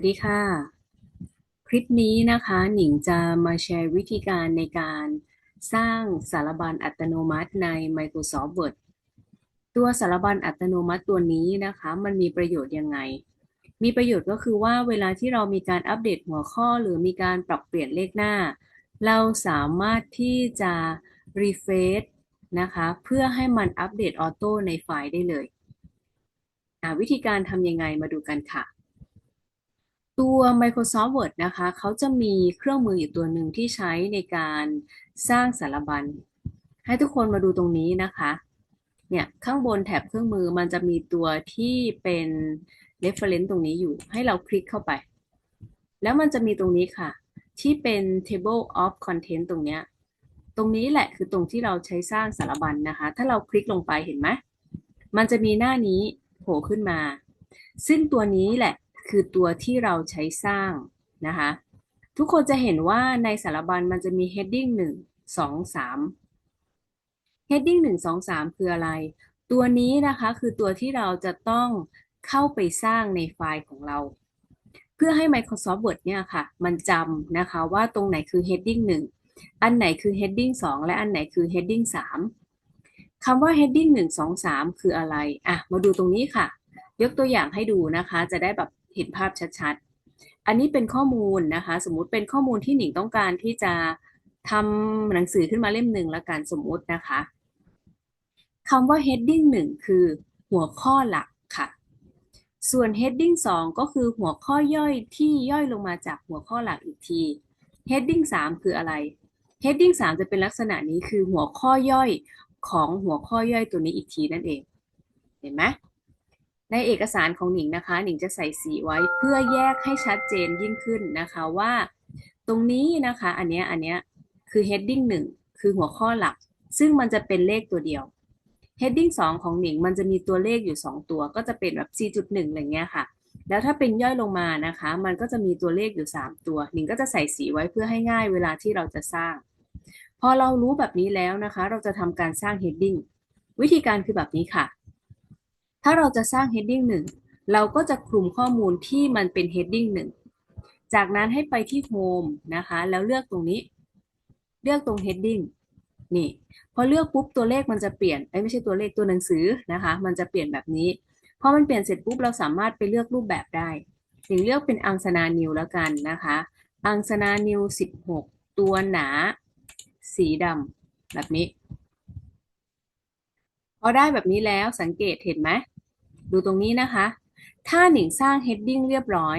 สวัสดีค่ะ คลิปนี้นะคะ หนิงจะมาแชร์วิธีการในการสร้างสารบัญอัตโนมัติใน Microsoft Word ตัวสารบัญอัตโนมัติตัวนี้นะคะ มันมีประโยชน์ยังไง มีประโยชน์ก็คือว่าเวลาที่เรามีการอัปเดตหัวข้อหรือมีการปรับเปลี่ยนเลขหน้า เราสามารถที่จะ refresh นะคะ เพื่อให้มันอัปเดตออโต้ในไฟล์ได้เลยวิธีการทำยังไงมาดูกันค่ะ ตัว Microsoft Word นะคะเขาจะมีเครื่องมืออยู่ตัวหนึ่งที่ใช้ในการสร้างสารบัญ ให้ทุกคนมาดูตรงนี้นะคะ เนี่ย ข้างบนแถบเครื่องมือมันจะมีตัวที่เป็น reference ตรงนี้อยู่ ให้เราคลิกเข้าไป แล้วมันจะมีตรงนี้ค่ะ ที่เป็น table of content ตรงเนี้ย ตรงนี้แหละคือตรงที่เราใช้สร้างสารบัญนะคะ ถ้าเราคลิกลงไปเห็นไหม มันจะมีหน้านี้โผล่ขึ้นมา ซึ่งตัวนี้แหละ คือตัวที่เราใช้สร้างนะคะ ทุกคนจะเห็นว่าในสารบัญมันจะมี heading 1 2 3 heading 1 2 3 คืออะไร ตัวนี้นะคะคือตัวที่เราจะต้องเข้าไปสร้างในไฟล์ของเรา เพื่อให้ Microsoft Word เนี่ยค่ะ มันจำนะคะว่าตรงไหนคือ heading 1 อันไหนคือ heading 2 และอันไหนคือ heading 3 คำว่า heading 1 2 3 คืออะไร อะ มาดูตรงนี้ค่ะ ยกตัวอย่างให้ดูนะคะ จะได้แบบ เห็นภาพชัดๆ อันนี้เป็นข้อมูลนะคะ สมมุติเป็นข้อมูลที่หนิงต้องการที่จะทำหนังสือขึ้นมาเล่มหนึ่งละกันสมมุตินะคะคำว่า heading หนึ่งคือหัวข้อหลักค่ะ ส่วน heading 2 ก็คือหัวข้อย่อยที่ย่อยลงมาจากหัวข้อหลักอีกที heading 3 คืออะไร heading 3 จะเป็นลักษณะนี้คือหัวข้อย่อยของหัวข้อย่อยตัวนี้อีกทีนั่นเอง เห็นไหม ในเอกสารของหนิงนะคะ หนิงจะใส่สีไว้เพื่อแยกให้ชัดเจนยิ่งขึ้นนะคะว่า ตรงนี้นะคะ อันเนี้ยอันเนี้ยคือ heading 1 คือหัวข้อหลัก ซึ่งมันจะเป็นเลขตัวเดียว heading 2 ของหนิงมันจะมีตัวเลขอยู่ 2 ตัวก็จะเป็นแบบ 4.1อะไรเงี้ยค่ะ แล้วถ้าเป็นย่อยลงมานะคะ มันก็จะมีตัวเลขอยู่ 3 ตัว หนิงก็จะใส่สีไว้เพื่อให้ง่ายเวลาที่เราจะสร้าง พอเรารู้แบบนี้แล้วนะคะ เราจะทำการสร้าง heading วิธีการคือแบบนี้ค่ะ ถ้าเราจะสร้าง heading 1 เราก็จะคลุมข้อมูลที่มันเป็น heading 1 จากนั้นให้ไปที่ home นะคะ แล้วเลือกตรงนี้ เลือกตรง heading นี่ พอเลือกปุ๊บตัวเลขมันจะเปลี่ยนเอ้ไม่ใช่ตัวเลขตัวหนังสือนะคะ มันจะเปลี่ยนแบบนี้ พอมันเปลี่ยนเสร็จปุ๊บเราสามารถไปเลือกรูปแบบได้หรือเลือกเป็นอังสนานิวแล้วกันนะคะ อังสนานิว 16 ตัวหนา สีดำแบบนี้ พอได้แบบนี้แล้วสังเกตเห็นไหมดูตรงนี้นะคะ ถ้าหนิงสร้าง heading เรียบร้อย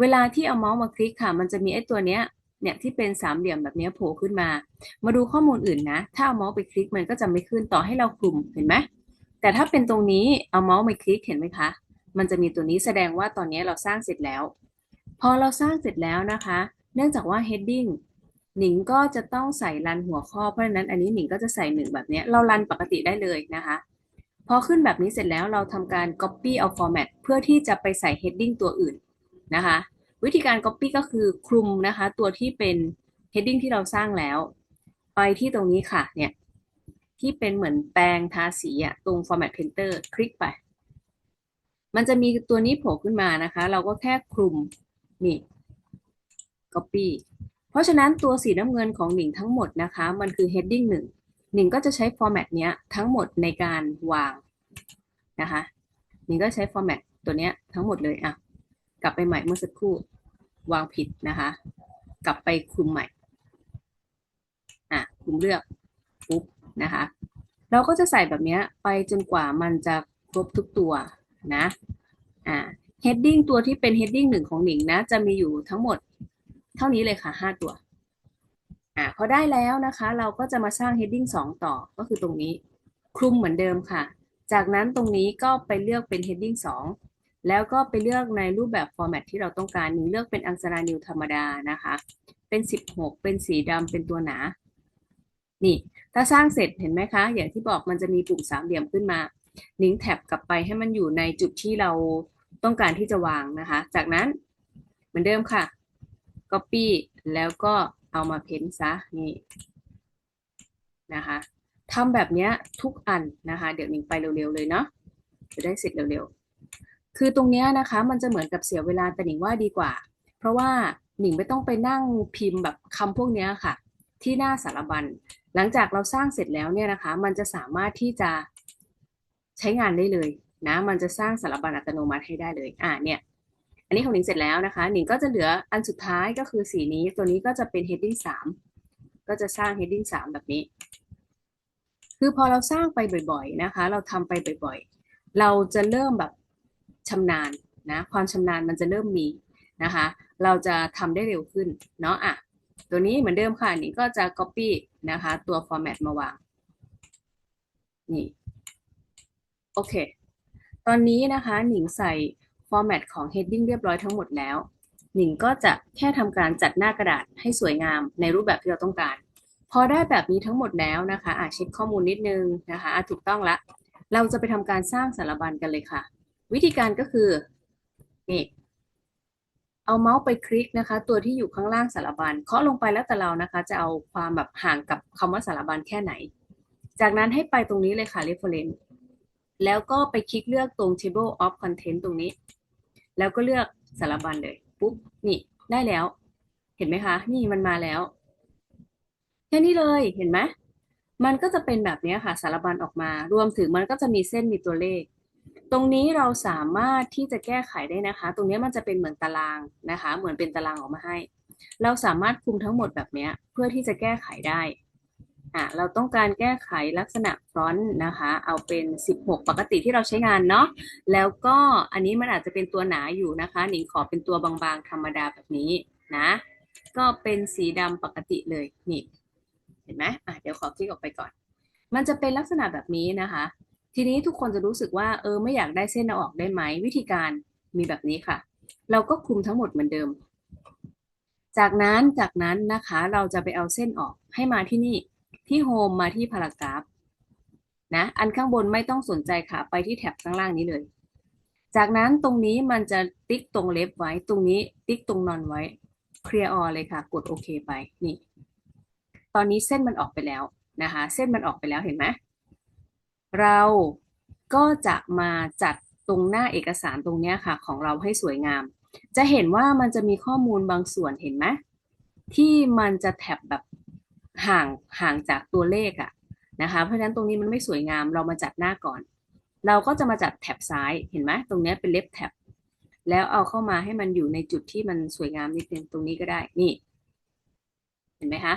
เวลาที่เอาเมาส์มาคลิกค่ะ มันจะมีไอ้ตัวเนี้ยเนี่ยที่เป็นสามเหลี่ยมแบบนี้โผล่ขึ้นมา มาดูข้อมูลอื่นนะ ถ้าเอาเมาส์ไปคลิกมันก็จะไม่ขึ้นต่อให้เราคลุมเห็นไหมแต่ถ้าเป็นตรงนี้เอาเมาส์ไปคลิกเห็นไหมคะ มันจะมีตัวนี้แสดงว่าตอนนี้เราสร้างเสร็จแล้ว พอเราสร้างเสร็จแล้วนะคะ เนื่องจากว่า heading หนิงก็จะต้องใส่รันหัวข้อเพราะฉะนั้นอันนี้หนิงก็จะใส่หนึ่งแบบนี้เรารันปกติได้เลยนะคะพอขึ้นแบบนี้เสร็จแล้วเราทำการ copy เอา format เพื่อที่จะไปใส่ heading ตัวอื่นนะคะวิธีการ copy ก็คือคลุมนะคะตัวที่เป็น heading ที่เราสร้างแล้ว ไปที่ตรงนี้ค่ะเนี่ยที่เป็นเหมือนแปรงทาสีอะตรง format painter คลิกไป มันจะมีตัวนี้โผล่ขึ้นมานะคะ เราก็แค่คลุมนี่ copy เพราะฉะนั้นตัวสีน้ำเงินของหนิงทั้งหมดนะคะ มันคือ heading 1หนิงก็จะใช้ format เนี้ยทั้งหมดในการวางนะคะหนิงก็ใช้ format ตัวเนี้ยทั้งหมดเลยอะกลับไปใหม่เมื่อสักครู่วางผิดนะคะ กลับไปคุมใหม่อะคุมเลือกปุ๊บนะคะ เราก็จะใส่แบบเนี้ยไปจนกว่ามันจะครบทุกตัวนะอ่า heading ตัวที่เป็น heading หนึ่งของหนิงนะ จะมีอยู่ทั้งหมด เท่านี้เลยค่ะห้าตัวอ่าพอได้แล้วนะคะ เราก็จะมาสร้าง heading 2 ต่อก็คือตรงนี้ คลุมเหมือนเดิมค่ะ จากนั้นตรงนี้ก็ไปเลือกเป็น heading 2 แล้วก็ไปเลือกในรูปแบบ format ที่เราต้องการนิงเลือกเป็นอังสรานิวธรรมดานะคะ เป็น 16 เป็นสีดำเป็นตัวหนา นี่ ถ้าสร้างเสร็จเห็นไหมคะ อย่างที่บอกมันจะมีปุ่มสามเหลี่ยมขึ้นมานิ้งแท็บกลับไปให้มันอยู่ในจุดที่เราต้องการที่จะวางนะคะ จากนั้นเหมือนเดิมค่ะ copy แล้วก็เอามาเพ้นซะนี่นะคะทำแบบเนี้ยทุกอันนะคะ เดี๋ยวนิงไปเร็วๆเลยเนาะจะได้เสร็จเร็วๆ คือตรงเนี้ยนะคะ มันจะเหมือนกับเสียเวลาแต่หนิงว่าดีกว่า เพราะว่าหนิงไม่ต้องไปนั่งพิมพ์แบบคำพวกเนี้ยค่ะ ที่หน้าสารบัญ หลังจากเราสร้างเสร็จแล้วเนี่ยนะคะ มันจะสามารถที่จะใช้งานได้เลยนะ มันจะสร้างสารบัญอัตโนมัติให้ได้เลย อ่าเนี่ย อันนี้ของหนิงเสร็จแล้วนะคะ หนิงก็จะเหลืออันสุดท้ายก็คือสีนี้ ตัวนี้ก็จะเป็น heading สามก็จะสร้าง heading สามแบบนี้ คือพอเราสร้างไปบ่อยๆนะคะ เราทำไปบ่อยๆ เราจะเริ่มแบบชำนาญนะ ความชำนาญมันจะเริ่มมีนะคะ เราจะทำได้เร็วขึ้นเนาะอะ ตัวนี้เหมือนเดิมค่ะ หนิงก็จะ copy นะคะ ตัว format มาวาง นี่ โอเค ตอนนี้นะคะ หนิงใส่ format ของ heading เรียบร้อยทั้งหมดแล้ว หนิงก็จะแค่ทำการจัดหน้ากระดาษให้สวยงามในรูปแบบที่เราต้องการ พอได้แบบนี้ทั้งหมดแล้วนะคะอะเช็คข้อมูลนิดนึงนะคะอะถูกต้องละ เราจะไปทำการสร้างสารบัญกันเลยค่ะ วิธีการก็คือนี่เอาเมาส์ไปคลิกนะคะ ตัวที่อยู่ข้างล่างสารบัญเคาะลงไปแล้วแต่เรานะคะ จะเอาความแบบห่างกับคำว่าสารบัญแค่ไหน จากนั้นให้ไปตรงนี้เลยค่ะ reference แล้วก็ไปคลิกเลือกตรง table of content ตรงนี้ แล้วก็เลือกสารบัญเลยปุ๊บนี่ได้แล้ว เห็นไหมคะ นี่มันมาแล้วแค่นี้เลยเห็นไหมมันก็จะเป็นแบบนี้ค่ะสารบัญออกมา รวมถึงมันก็จะมีเส้นมีตัวเลข ตรงนี้เราสามารถที่จะแก้ไขได้นะคะ ตรงนี้มันจะเป็นเหมือนตารางนะคะ เหมือนเป็นตารางออกมาให้ เราสามารถคุมทั้งหมดแบบนี้เพื่อที่จะแก้ไขได้ อะเราต้องการแก้ไขลักษณะฟรอนต์นะคะ เอาเป็น 16 ปกติที่เราใช้งานเนาะแล้วก็อันนี้มันอาจจะเป็นตัวหนาอยู่นะคะ หนิงขอเป็นตัวบางๆธรรมดาแบบนี้นะ ก็เป็นสีดำปกติเลยนี่เห็นไหมอะเดี๋ยวขอคลิกออกไปก่อน มันจะเป็นลักษณะแบบนี้นะคะ ทีนี้ทุกคนจะรู้สึกว่าเออไม่อยากได้เส้นเอาออกได้ไหมวิธีการมีแบบนี้ค่ะ เราก็คลุมทั้งหมดเหมือนเดิม จากนั้นจากนั้นนะคะเราจะไปเอาเส้นออกให้มาที่นี่ ที่โฮมมาที่พารากราฟนะอันข้างบนไม่ต้องสนใจค่ะ ไปที่แท็บข้างล่างนี้เลย จากนั้นตรงนี้มันจะติ๊กตรงเล็บไว้ ตรงนี้ติ๊กตรงนอนไว้เคลียร์ออเลยค่ะ กดโอเคไปนี่ ตอนนี้เส้นมันออกไปแล้วนะคะ เส้นมันออกไปแล้วเห็นไหมเราก็จะมาจัดตรงหน้าเอกสารตรงนี้ค่ะ ของเราให้สวยงาม จะเห็นว่ามันจะมีข้อมูลบางส่วนเห็นไหมที่มันจะแท็บแบบ ห่างห่างจากตัวเลขอะนะคะ เพราะฉะนั้นตรงนี้มันไม่สวยงามเรามาจัดหน้าก่อน เราก็จะมาจัดแท็บซ้ายเห็นไหมตรงนี้เป็นเล็บแท็บแล้วเอาเข้ามาให้มันอยู่ในจุดที่มันสวยงามนิดนึงตรงนี้ก็ได้นี่ เห็นไหมคะ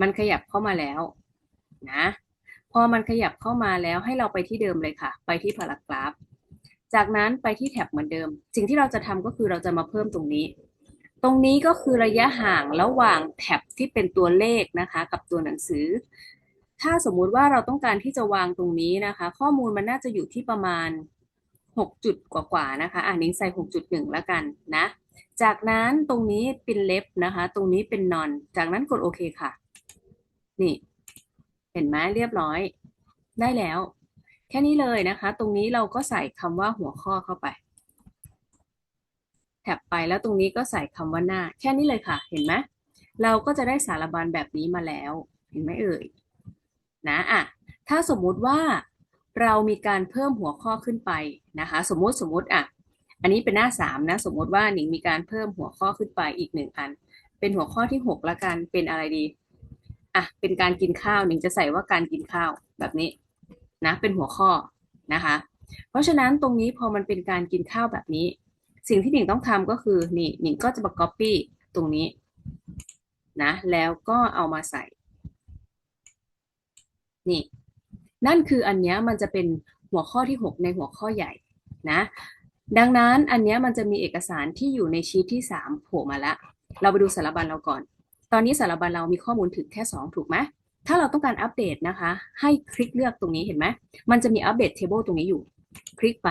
มันขยับเข้ามาแล้วนะพอมันขยับเข้ามาแล้วให้เราไปที่เดิมเลยค่ะ ไปที่พารากราฟ จากนั้นไปที่แท็บเหมือนเดิม สิ่งที่เราจะทำก็คือเราจะมาเพิ่มตรงนี้ ตรงนี้ก็คือระยะห่างระหว่างแท็บที่เป็นตัวเลขนะคะกับตัวหนังสือ ถ้าสมมุติว่าเราต้องการที่จะวางตรงนี้นะคะ ข้อมูลมันน่าจะอยู่ที่ประมาณ 6 จุดกว่าๆนะคะ อ่านิ้งใส่ 6.1 แล้วกันนะ จากนั้นตรงนี้เป็นเล็บนะคะ ตรงนี้เป็นนอน จากนั้นกดโอเคค่ะ นี่ เห็นไหมเรียบร้อย ได้แล้ว แค่นี้เลยนะคะ ตรงนี้เราก็ใส่คำว่าหัวข้อเข้าไป ท็บไปแล้วตรงนี้ก็ใส่คำว่าหน้า แค่นี้เลยค่ะ เห็นไหมเราก็จะได้สารบัญแบบนี้มาแล้ว เห็นไหมเอ่ย นะอะถ้าสมมุติว่าเรามีการเพิ่มหัวข้อขึ้นไปนะคะ สมมุติสมมุติอะ อันนี้เป็นหน้าสามนะ สมมุติว่าหนิงมีการเพิ่มหัวข้อขึ้นไปอีกหนึ่งอัน เป็นหัวข้อที่หกละกัน เป็นอะไรดี อะ เป็นการกินข้าว หนิงจะใส่ว่าการกินข้าวแบบนี้นะ เป็นหัวข้อนะคะ เพราะฉะนั้นตรงนี้พอมันเป็นการกินข้าวแบบนี้ สิ่งที่หนิงต้องทำก็คือนี่หนิงก็จะมา copy ตรงนี้นะแล้วก็เอามาใส่ นี่ นั่นคืออันเนี้ยมันจะเป็นหัวข้อที่ 6 ในหัวข้อใหญ่นะดังนั้นอันเนี้ยมันจะมีเอกสารที่อยู่ในชีทที่3โผล่มาละเราไปดูสารบัญเราก่อน ตอนนี้สารบัญเรามีข้อมูลถึงแค่ 2 ถูกไหมถ้าเราต้องการอัปเดตนะคะ ให้คลิกเลือกตรงนี้เห็นไหมมันจะมีอัปเดตเทเบิลตรงนี้อยู่ คลิกไป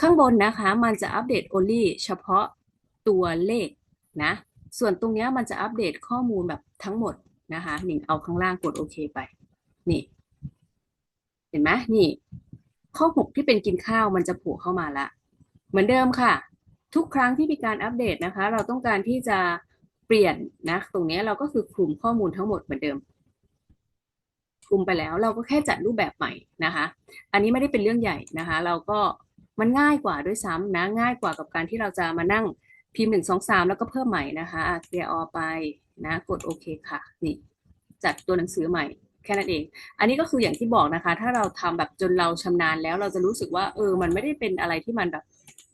ข้างบนนะคะมันจะอัปเดต only เฉพาะตัวเลขนะ ส่วนตรงนี้มันจะอัปเดตข้อมูลแบบทั้งหมดนะคะหนิงเอาข้างล่างกดโอเคไปนี่ เห็นไหมนี่ ข้อ 6 ที่เป็นกินข้าวมันจะผล่เข้ามาละ เหมือนเดิมค่ะ ทุกครั้งที่มีการอัปเดตนะคะ เราต้องการที่จะเปลี่ยนนะตรงนี้เราก็คือคลุมข้อมูลทั้งหมดเหมือนเดิมคลุมไปแล้วเราก็แค่จัดรูปแบบใหม่นะคะ อันนี้ไม่ได้เป็นเรื่องใหญ่นะคะ เราก็ มันง่ายกว่าด้วยซ้ำนะ ง่ายกว่ากับการที่เราจะมานั่งพิมพ์หนึ่งสองสามแล้วก็เพิ่มใหม่นะคะเคลียร์ออไปนะ กดโอเคค่ะ นี่ จัดตัวหนังสือใหม่แค่นั้นเอง อันนี้ก็คืออย่างที่บอกนะคะ ถ้าเราทำแบบจนเราชำนาญแล้วเราจะรู้สึกว่า เออ มันไม่ได้เป็นอะไรที่มันแบบ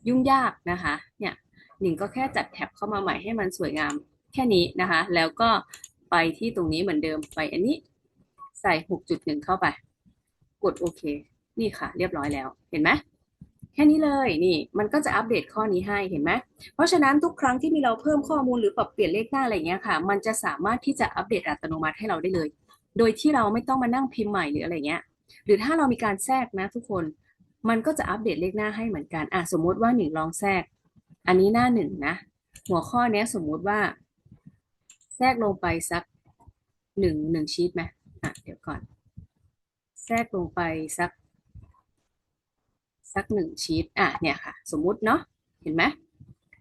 ยุ่งยากนะคะ เนี่ยหนิงก็แค่จัดแท็บเข้ามาใหม่ให้มันสวยงามแค่นี้นะคะ แล้วก็ไปที่ตรงนี้เหมือนเดิมไปอันนี้ใส่ 6.1 เข้าไป กดโอเค นี่ค่ะ เรียบร้อยแล้ว เห็นไหม แค่นี้เลยนี่มันก็จะอัปเดตข้อนี้ให้เห็นไหมเพราะฉะนั้นทุกครั้งที่มีเราเพิ่มข้อมูลหรือปรับเปลี่ยนเลขหน้าอะไรเงี้ยค่ะ มันจะสามารถที่จะอัปเดตอัตโนมัติให้เราได้เลย โดยที่เราไม่ต้องมานั่งพิมพ์ใหม่หรืออะไรเงี้ย หรือถ้าเรามีการแทรกนะทุกคนมันก็จะอัปเดตเลขหน้าให้เหมือนกันอะสมมุติว่าหนึ่งลองแทรก อันนี้หน้าหนึ่งนะหัวข้อเนี้ยสมมุติว่า แทรกลงไปสักหนึ่งหนึ่งชีตไหมอะเดี๋ยวก่อน แทรกลงไปสัก สักหนึ่งชีตอะเนี่ยค่ะ สมมุติเนาะเห็นไหม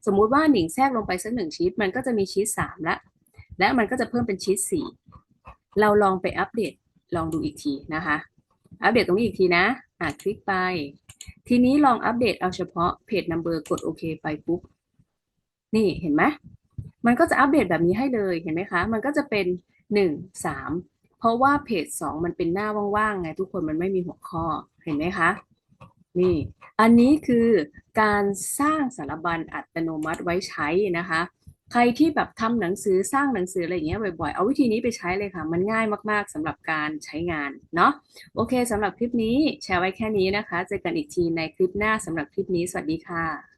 สมมุติว่าหนิงแทรกลงไปสักหนึ่งชีตมันก็จะมีชีตสามละและมันก็จะเพิ่มเป็นชีตสี่เราลองไปอัปเดตลองดูอีกทีนะคะ อัปเดตตรงนี้อีกทีนะอะคลิกไป ทีนี้ลองอัปเดตเอาเฉพาะเพจ number กดโอเคไปปุ๊บนี่เห็นไหมมันก็จะอัปเดตแบบนี้ให้เลยเห็นไหมคะ มันก็จะเป็นหนึ่งสามเพราะว่าเพจสองมันเป็นหน้าว่างๆไงทุกคนมันไม่มีหัวข้อเห็นไหมคะ นี่ อันนี้คือการสร้างสารบัญอัตโนมัติไว้ใช้นะคะ ใครที่แบบทำหนังสือสร้างหนังสืออะไรอย่างเงี้ยบ่อยๆ เอาวิธีนี้ไปใช้เลยค่ะ มันง่ายมากๆสำหรับการใช้งานเนาะ โอเคสำหรับคลิปนี้แชร์ไว้แค่นี้นะคะ เจอกันอีกทีในคลิปหน้าสำหรับคลิปนี้ สวัสดีค่ะ